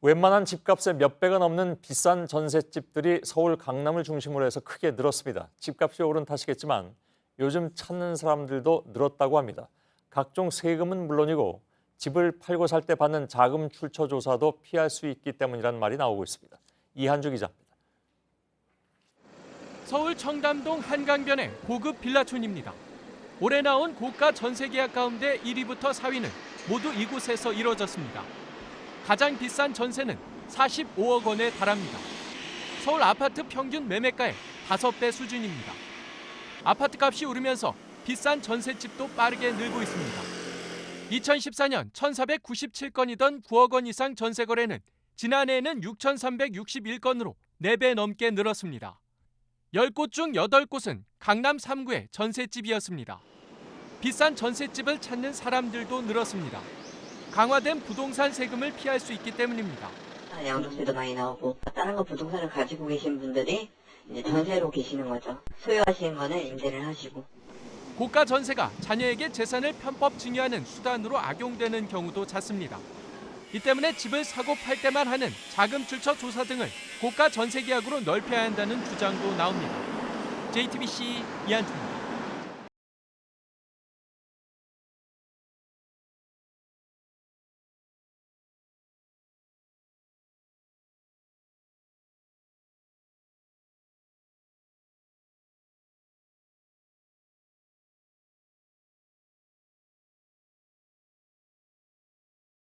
웬만한 집값의 몇 배가 넘는 비싼 전셋집들이 서울 강남을 중심으로 해서 크게 늘었습니다. 집값이 오른 탓이겠지만 요즘 찾는 사람들도 늘었다고 합니다. 각종 세금은 물론이고 집을 팔고 살 때 받는 자금 출처 조사도 피할 수 있기 때문이라는 말이 나오고 있습니다. 이한주 기자입니다. 서울 청담동 한강변의 고급 빌라촌입니다. 올해 나온 고가 전세 계약 가운데 1위부터 4위는 모두 이곳에서 이뤄졌습니다. 가장 비싼 전세는 45억 원에 달합니다. 서울 아파트 평균 매매가의 5배 수준입니다. 아파트 값이 오르면서 비싼 전세집도 빠르게 늘고 있습니다. 2014년 1,497건이던 9억 원 이상 전세 거래는 지난해에는 6,361건으로 4배 넘게 늘었습니다. 10곳 중 8곳은 강남 3구의 전셋집이었습니다. 비싼 전셋집을 찾는 사람들도 늘었습니다. 강화된 부동산 세금을 피할 수 있기 때문입니다. 양도세도 많이 나오고 다른 거 부동산을 가지고 계신 분들이 이제 전세로 계시는 거죠. 소유하시는 거는 임대를 하시고 고가 전세가 자녀에게 재산을 편법 증여하는 수단으로 악용되는 경우도 잦습니다. 이 때문에 집을 사고 팔 때만 하는 자금 출처 조사 등을 고가 전세 계약으로 넓혀야 한다는 주장도 나옵니다. JTBC 이한주입니다.